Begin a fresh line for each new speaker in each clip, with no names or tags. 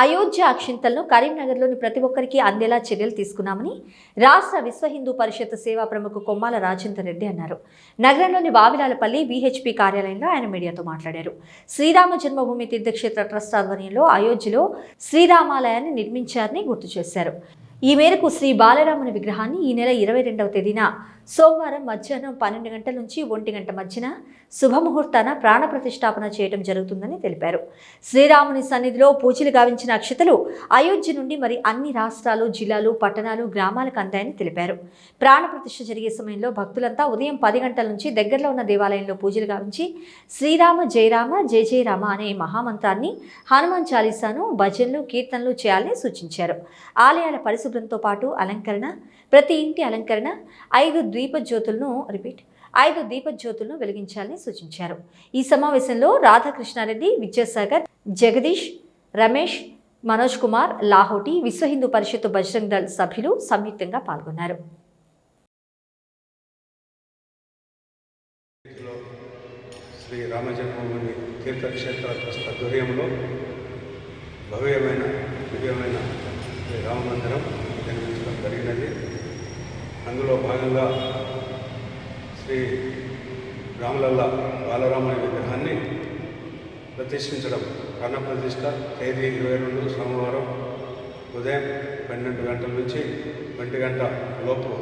అయోధ్య అక్షింతలను కరీంనగర్లోని ప్రతి ఒక్కరికి అందేలా చర్యలు తీసుకున్నామని రాష్ట్ర విశ్వ హిందూ పరిషత్ సేవా ప్రముఖ కొమ్మాల రాజేందర్ రెడ్డి అన్నారు. నగరంలోని వావిలాలపల్లి బీహెచ్పీ కార్యాలయంలో ఆయన మీడియాతో మాట్లాడారు. శ్రీరామ జన్మభూమి తీర్థక్షేత్ర ట్రస్ట్ ఆధ్వర్యంలో అయోధ్యలో శ్రీరామాలయాన్ని నిర్మించారని గుర్తు చేశారు. ఈ మేరకు శ్రీ బాలరాముని విగ్రహాన్ని ఈ నెల ఇరవై రెండవ తేదీన సోమవారం మధ్యాహ్నం పన్నెండు గంటల నుంచి ఒంటి గంట మధ్యన శుభముహూర్తాన ప్రాణ ప్రతిష్టాపన చేయడం జరుగుతుందని తెలిపారు. శ్రీరాముని సన్నిధిలో పూజలు గావించిన అక్షతలు అయోధ్య నుండి మరి అన్ని రాష్ట్రాలు జిల్లాలు పట్టణాలు గ్రామాలకు అందాయని తెలిపారు. ప్రాణ జరిగే సమయంలో భక్తులంతా ఉదయం పది గంటల నుంచి దగ్గరలో ఉన్న దేవాలయంలో పూజలు గావించి శ్రీరామ జయరామ జయ జయరామ అనే మహామంత్రాన్ని హనుమాన్ చాలీసాను భజనలు కీర్తనలు చేయాలని సూచించారు. ఆలయాల పరిశుభ్రంతో పాటు అలంకరణ ప్రతి ఇంటి అలంకరణ ఐదు దీపజ్యోతులను రిపీట్ ఐదు దీపజ్యోతులను వెలిగించాలని సూచించారు. ఈ సమావేశంలో రాధాకృష్ణారెడ్డి విద్యాసాగర్ జగదీష్ రమేష్ మనోజ్ కుమార్ లాహోటి విశ్వ హిందూ పరిషత్ బజరంగ్ దళ్ సభ్యులు సంయుక్తంగా పాల్గొన్నారు.
శ్రీ రామజన్మభూమి తీర్థక్షేత్ర ట్రస్ట్ ఆధ్వర్యంలో భవ్యమైన దివ్యమైన శ్రీ రామ మందిరం నిర్మించడం జరిగినది. అందులో భాగంగా శ్రీ రామలల్ల బాలరాముని విగ్రహాన్ని ప్రతిష్ఠించడం కర్ణ ప్రతిష్ట తేదీ ఇరవై రెండు సోమవారం ఉదయం పన్నెండు గంటల నుంచి ఒంటి గంట లోపు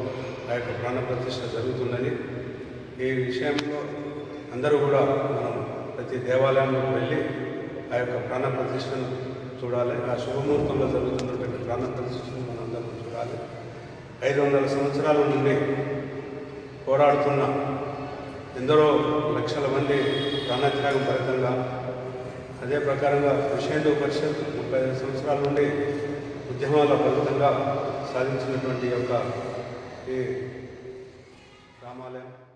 ఆ యొక్క ప్రాణ ప్రతిష్ట జరుగుతున్నది. ఈ విషయంలో అందరూ కూడా మనం ప్రతి దేవాలయంలోకి వెళ్ళి ఆ యొక్క ప్రాణ ప్రతిష్టను చూడాలి. ఆ శుభముహూర్తంలో జరుగుతున్నటువంటి ప్రాణ ప్రతిష్టను మనం చూడాలి. ఐదు వందల సంవత్సరాల నుండి పోరాడుతున్న ఎందరో లక్షల మంది ప్రాణత్యాగం ఫలితంగా అదే ప్రకారంగా విషయంలో పరిషత్ ముప్పై ఐదు సంవత్సరాల నుండి ఉద్యమాల ఫలితంగా సాధించినటువంటి యొక్క ఈ రామాలయం